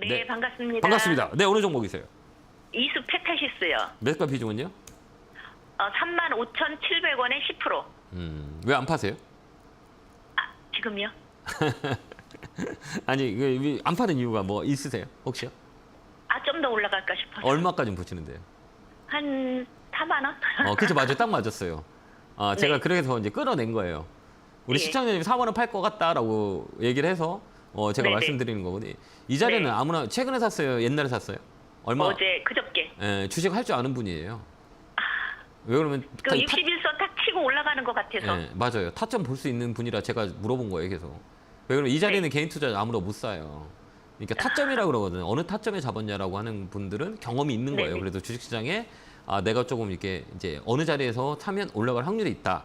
네, 반갑습니다. 반갑습니다. 네, 어느 종목이세요? 이수 페타시스요. 매수가 비중은요? 어, 35,700원에 10%. 음, 왜 안 파세요? 아, 지금요? 아니, 그, 안 파는 이유가 뭐 있으세요? 혹시요? 아, 좀 더 올라갈까 싶어서. 얼마까지 붙이는데요? 한 4만 원? 어, 그쵸, 맞아요. 딱 맞았어요. 아, 제가 네. 그래서 이제 끌어낸 거예요. 우리 예. 시청자님이 4만 원 팔 것 같다라고 얘기를 해서 어, 제가 네네. 말씀드리는 거거든요. 이 자리는 네. 아무나 최근에 샀어요? 옛날에 샀어요? 얼마? 어제 그저께. 예, 주식 할 줄 아는 분이에요. 왜 그러면 그 타- 61선 탁 치고 올라가는 것 같아서. 예, 맞아요. 타점 볼 수 있는 분이라 제가 물어본 거예요, 계속. 왜 그러면 이 자리는 개인 투자 아무나 못 사요. 그러니까 타점이라 그러거든요. 어느 타점에 잡았냐라고 하는 분들은 경험이 있는 거예요. 네네. 그래도 주식시장에 아 내가 조금 이렇게 이제 어느 자리에서 타면 올라갈 확률이 있다.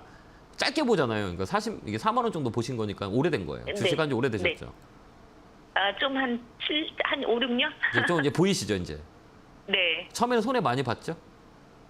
짧게 보잖아요. 그러니까 40 이게 4만 원 정도 보신 거니까 오래된 거예요. 네. 주식한 지 오래되셨죠. 아, 좀한 7, 한 5, 6년? 이제 좀 이제 보이시죠, 이제. 네. 처음에는 손해 많이 봤죠?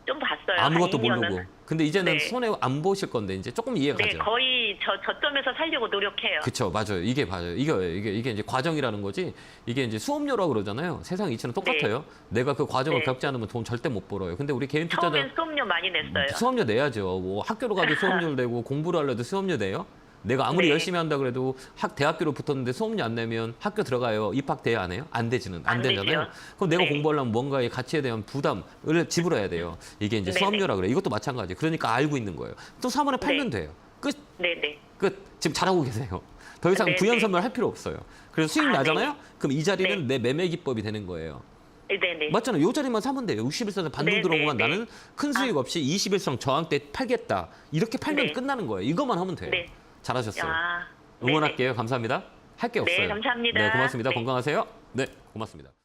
좀 봤어요. 아무것도 한 2년은. 모르고. 근데 이제는 네. 손해 안 보실 건데 이제 조금 이해가 네, 가죠. 거의 저 저점에서 살려고 노력해요. 그쵸 맞아요 이게 맞아요 이게 이게 이게 이제 과정이라는 거지 이게 이제 수업료라고 그러잖아요 세상 이치는 똑같아요 내가 그 과정을 네. 겪지 않으면 돈 절대 못 벌어요 근데 우리 개인 투자자 처음엔 수업료 많이 냈어요. 수업료 내야죠 뭐 학교로 가도 수업료를 내고 공부를 하려도 수업료 내요 내가 아무리 네. 열심히 한다 그래도 학 대학교로 붙었는데 수업료 안 내면 학교 들어가요 입학돼야 안 해요 안 되지는 안, 안 되잖아요 되죠. 그럼 내가 네. 공부하려면 뭔가의 가치에 대한 부담을 지불해야 돼요 이게 이제 네네. 수업료라 그래 이것도 마찬가지 그러니까 알고 있는 거예요 또 3원에 팔면 돼요 끝 네, 네. 끝. 지금 잘하고 계세요. 더 이상 네, 부연 네. 선물 할 필요 없어요. 그래서 수익 아, 나잖아요? 그럼 이 자리는 네. 내 매매 기법이 되는 거예요. 네, 네. 맞잖아요. 요 자리만 사면 돼요. 61선에 반등 네, 네, 네. 나는 큰 수익 없이 21선 저항 때 팔겠다. 이렇게 팔면 네. 끝나는 거예요. 이것만 하면 돼요. 네. 잘하셨어요. 아, 네, 응원할게요. 감사합니다. 할게 네, 없어요. 감사합니다. 네, 고맙습니다. 네. 건강하세요. 네, 고맙습니다.